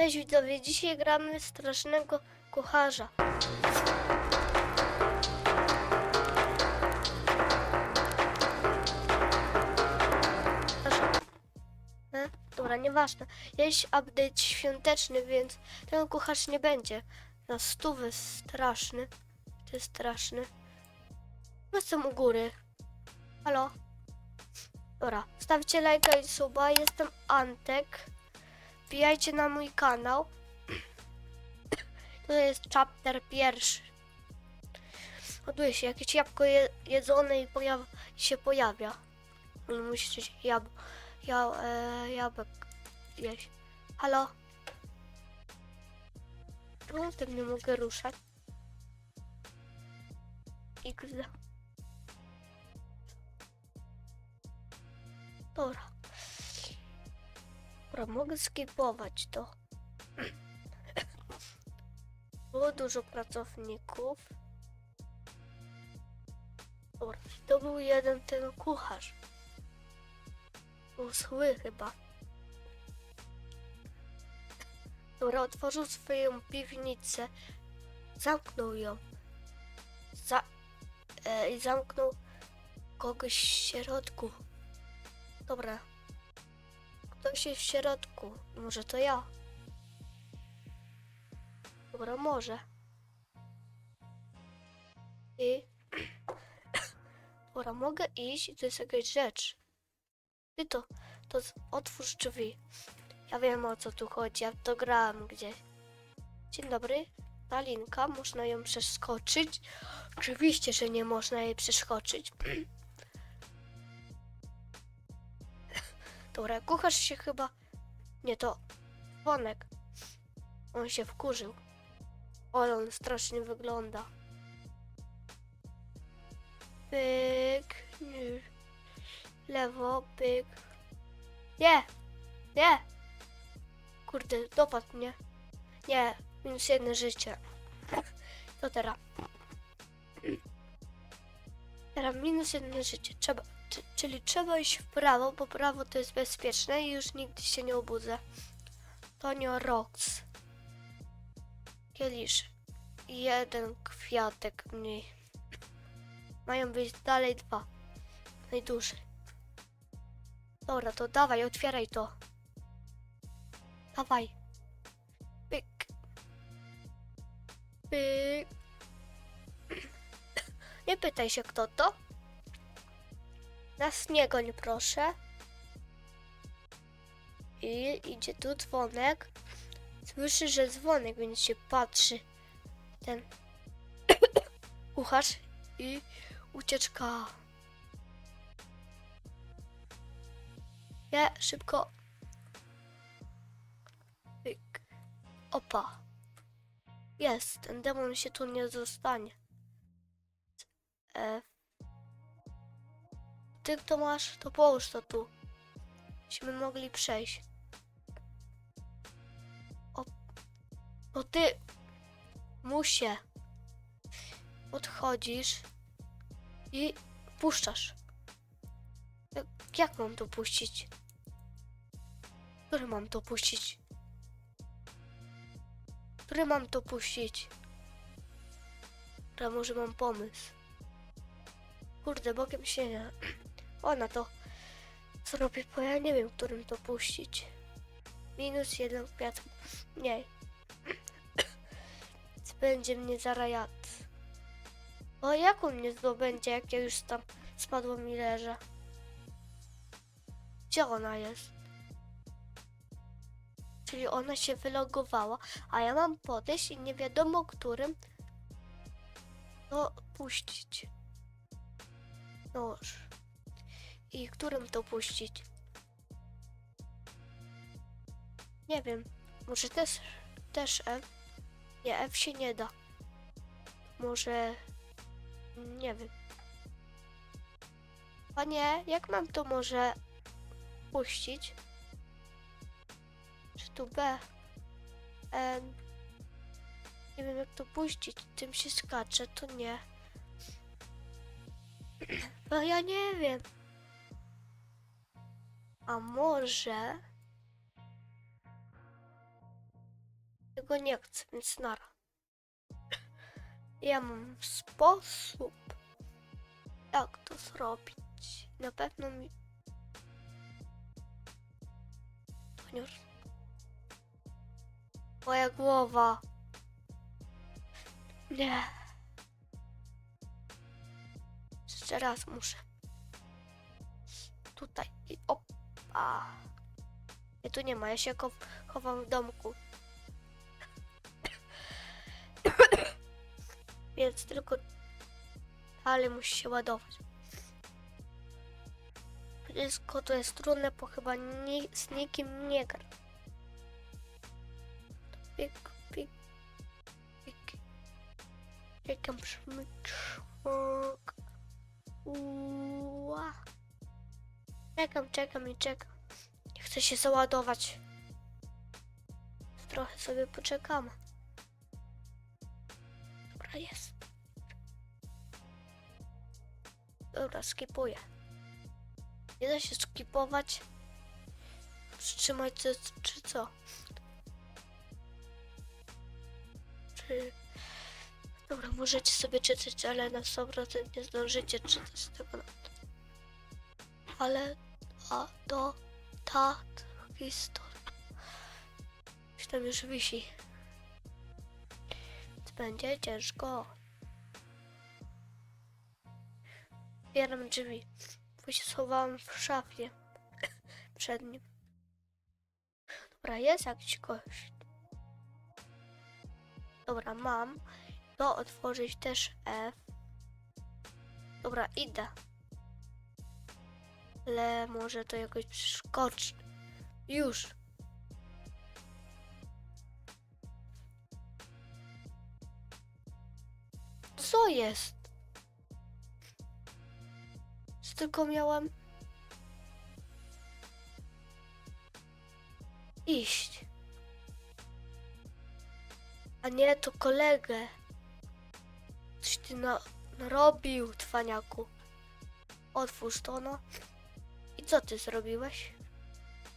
Cześć widzowie, dzisiaj gramy strasznego kucharza. E? Dobra, nieważne. Jest update świąteczny, więc ten kucharz nie będzie. Na stówy straszny. Czy straszny? Jestem u góry. Halo? Dobra, stawcie lajka i suba. Jestem Antek. Wbijajcie na mój kanał. To jest chapter pierwszy. Ładuje się, jakieś jabłko je, jedzone i pojaw, się pojawia. Nie musicie jab, ja, e, jabłek jeść. Halo? Czemu tym nie mogę ruszać? XD. Dobra. Dobra, mogę skipować to. Było dużo pracowników. Dobra, to był jeden ten kucharz. Był chyba. Dobra, otworzył swoją piwnicę. Zamknął ją. Za e, I zamknął kogoś w środku. Dobra, Ktoś jest w środku. Może to ja. Dobra, może. I... Dobra, mogę iść to jest jakaś rzecz. Ty to, to otwórz drzwi. Ja wiem o co tu chodzi, ja to grałem gdzieś. Dzień dobry. Ta linka, można ją przeskoczyć? Oczywiście, że nie można jej przeskoczyć. Dobra, kucharz się chyba... Nie, to dzwonek. On się wkurzył. O, on strasznie wygląda. Pyk. Lewo, pyk. Nie! Nie! Kurde, dopadł mnie. Nie, minus jedno życie. To teraz. Teraz minus jedno życie. Trzeba, czy- czyli trzeba iść w prawo, bo prawo to jest bezpieczne i już nigdy się nie obudzę. Tonio Rox. Kielisz. Jeden kwiatek mniej. Mają być dalej dwa. Najdłużej. Dobra, to dawaj, otwieraj to. Dawaj. Pyk. Pyk. Nie pytaj się kto to. Nas nie goń, proszę. I idzie tu dzwonek. Słyszy, że dzwonek, więc się patrzy. Ten kucharz i ucieczka. Nie, szybko. Opa. Jest, ten demon się tu nie zostanie. Ty kto masz, to połóż to tu. Byśmy mogli przejść. O, ty, musie, odchodzisz i puszczasz. Jak, jak mam to puścić? Który mam to puścić? Który mam to puścić? Dobra, może mam pomysł. Kurde, bokiem się nie... Ona to zrobi, bo ja nie wiem, którym to puścić. Minus jeden kwiat. Nie. Będzie mnie zarajat. O, jak on mnie zdobędzie, jak ja już tam spadłam i leżę? Gdzie ona jest? Czyli ona się wylogowała, a ja mam podejść i nie wiadomo którym to puścić. Noż. I którym to puścić? Nie wiem. Może też, też F? Nie, F się nie da. Może... Nie wiem. Panie, jak mam to może puścić? Czy tu B? N? Nie wiem jak to puścić. Tym się skacze, to nie. No ja nie wiem. A może... tego nie chcę, więc nara. Ja mam sposób, jak to zrobić. Na pewno mi... Panior. Moja głowa. Nie. Jeszcze raz muszę. Tutaj i opa. Nie, tu nie ma, ja się chow chowam w domku. Więc tylko... Ale musi się ładować. Wszystko to jest trudne, bo chyba ni z nikim nie gra. Pik, pik, pik. Czekam przymyczok. Ua. Czekam, czekam i czekam. Nie chcę się załadować. Trochę sobie poczekamy. Dobra, jest. Dobra, skipuję. Nie da się skipować. Przytrzymać czy, czy co? Czy... Dobra, możecie sobie czytać, ale na 100% nie zdążycie czytać tego na Ale a to ta historia. Już tam już wisi. Będzie ciężko. Otwieram drzwi. Bo się schowałam w szafie. Przed nim. Dobra, jest jakiś gość. Dobra, mam. To otworzyć też F. Dobra, idę. Ale może to jakoś przeskoczy. Już. Co jest? Czy tylko miałam iść? A nie, to kolegę. Ty na, narobił, twaniaku. Otwórz to, no. I co ty zrobiłeś?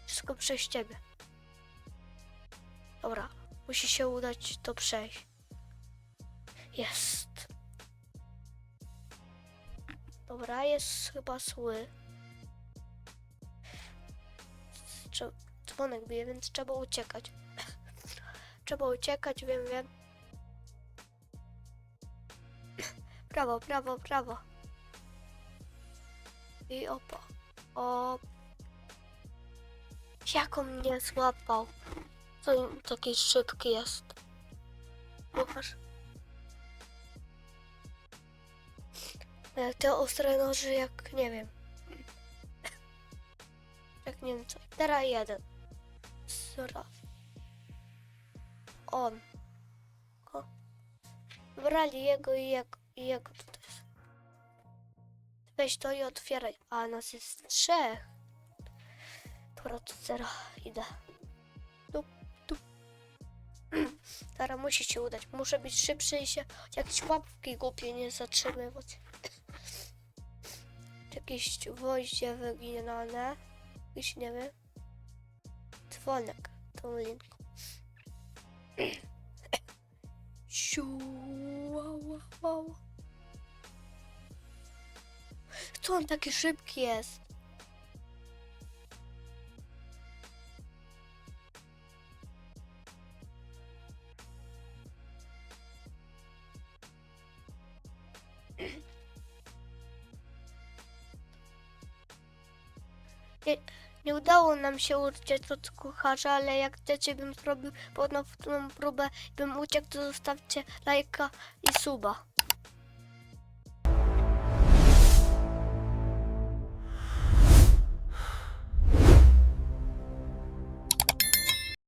Wszystko przez ciebie. Dobra, musi się udać to przejść. Jest. Dobra, jest chyba zły. Dzwonek bije, więc trzeba uciekać. trzeba uciekać, wiem, wiem. Prawo, prawo, prawo. I opa. O. Jak on mnie złapał? Co taki szybki jest? Jak te ostre noże, jak nie wiem. Jak nie wiem co. Teraz jeden. Zaraz. On. Ko. Brali jego i jak i jego to jest. Weź to i otwieraj. A nas jest trzech. Dobra, to teraz idę. Tu, tu. Teraz musi się udać. Muszę być szybszy i się jakieś łapki głupie nie zatrzymywać. Jakieś gwoździe wyginane. Jakiś nie wiem. Dzwonek tą linką. Siu, wow, wow, Co on taki szybki jest? Nie, nie udało nam się uciec od kucharza, ale jak chcecie, bym zrobił ponowną próbę, bym uciekł, to zostawcie lajka i suba.